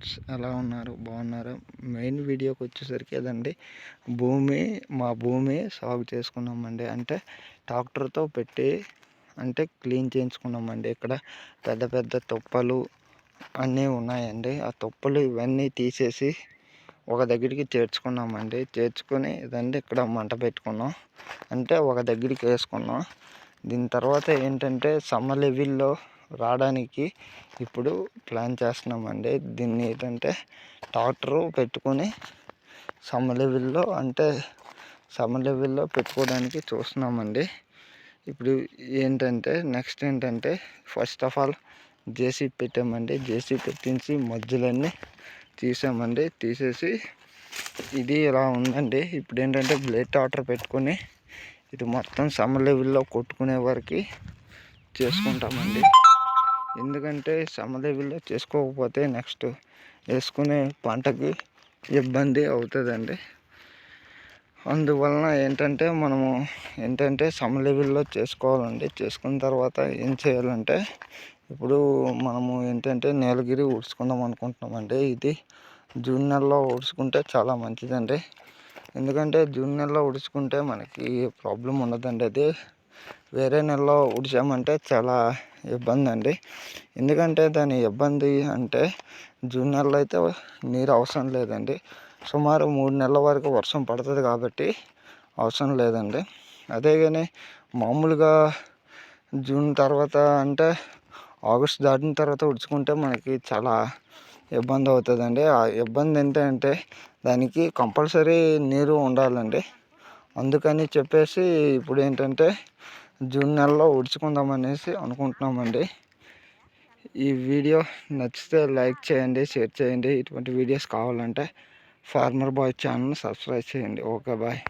Friends ఎలా ఉన్నారు? బాగున్నారు? మెయిన్ వీడియోకి వచ్చేసరికి అదండి భూమి మా భూమి సాగు చేసుకున్నామండి. అంటే ట్రాక్టర్తో పెట్టి అంటే క్లీన్ చేయించుకున్నామండి. ఇక్కడ పెద్ద పెద్ద తుప్పలు అన్నీ ఉన్నాయండి. ఆ తుప్పలు ఇవన్నీ తీసేసి ఒక దగ్గరికి చేర్చుకున్నామండి. చేర్చుకొని ఇదండి ఇక్కడ మంట పెట్టుకున్నాం. అంటే ఒక దగ్గరికి వేసుకున్నాం. దీని తర్వాత ఏంటంటే సమ్మర్ లెవెల్లో రావడానికి ఇప్పుడు ప్లాన్ చేస్తున్నామండి. దీన్ని ఏంటంటే ట్రాక్టరు పెట్టుకొని సమ లెవెల్లో అంటే సమ లెవెల్లో పెట్టుకోవడానికి చూస్తున్నామండి. ఇప్పుడు ఏంటంటే నెక్స్ట్ ఏంటంటే ఫస్ట్ ఆఫ్ ఆల్ జేసీ పెట్టామండి. జేసీ పెట్టించి మధ్యలన్నీ తీసామండి. తీసేసి ఇది ఇలా ఉందండి. ఇప్పుడు ఏంటంటే బ్లేడ్ ఆర్డర్ పెట్టుకొని ఇది మొత్తం సమ లెవెల్లో కొట్టుకునే వరకు చేసుకుంటామండి. ఎందుకంటే సమదేవిలో చేసుకోకపోతే నెక్స్ట్ వేసుకునే పంటకి ఇబ్బంది అవుతుందండి. అందువలన ఏంటంటే మనము ఏంటంటే సమలెవెల్లో చేసుకోవాలండి. చేసుకున్న తర్వాత ఏం చేయాలంటే ఇప్పుడు మనము ఏంటంటే నీలగిరి ఊడ్చుకుందాం అనుకుంటున్నామండి. ఇది జూన్ నెలలో ఊడ్చుకుంటే చాలా మంచిదండి. ఎందుకంటే జూన్ నెలలో ఊడ్చుకుంటే మనకి ప్రాబ్లం ఉండదండి. అది వేరే నెలలో ఉడిచామంటే చాలా ఇబ్బంది అండి ఎందుకంటే దాని ఇబ్బంది అంటే జూన్ నెలలో అయితే నీరు అవసరం లేదండి. సుమారు మూడు నెలల వరకు వర్షం పడుతుంది కాబట్టి అవసరం లేదండి. అదే కానీ మామూలుగా జూన్ తర్వాత అంటే ఆగస్ట్ దాటిన తర్వాత ఉడుచుకుంటే మనకి చాలా ఇబ్బంది అవుతుందండి. ఆ ఇబ్బంది ఏంటంటే దానికి కంపల్సరీ నీరు ఉండాలండి. అందుకని చెప్పేసి ఇప్పుడు ఏంటంటే జూన్ నెలలో ఉడుచుకుందాం అనేసి అనుకుంటున్నామండి. ఈ వీడియో నచ్చితే లైక్ చేయండి షేర్ చేయండి. ఇటువంటి వీడియోస్ కావాలంటే ఫార్మర్ బాయ్ ఛానల్ సబ్స్క్రైబ్ చేయండి. Okay bye.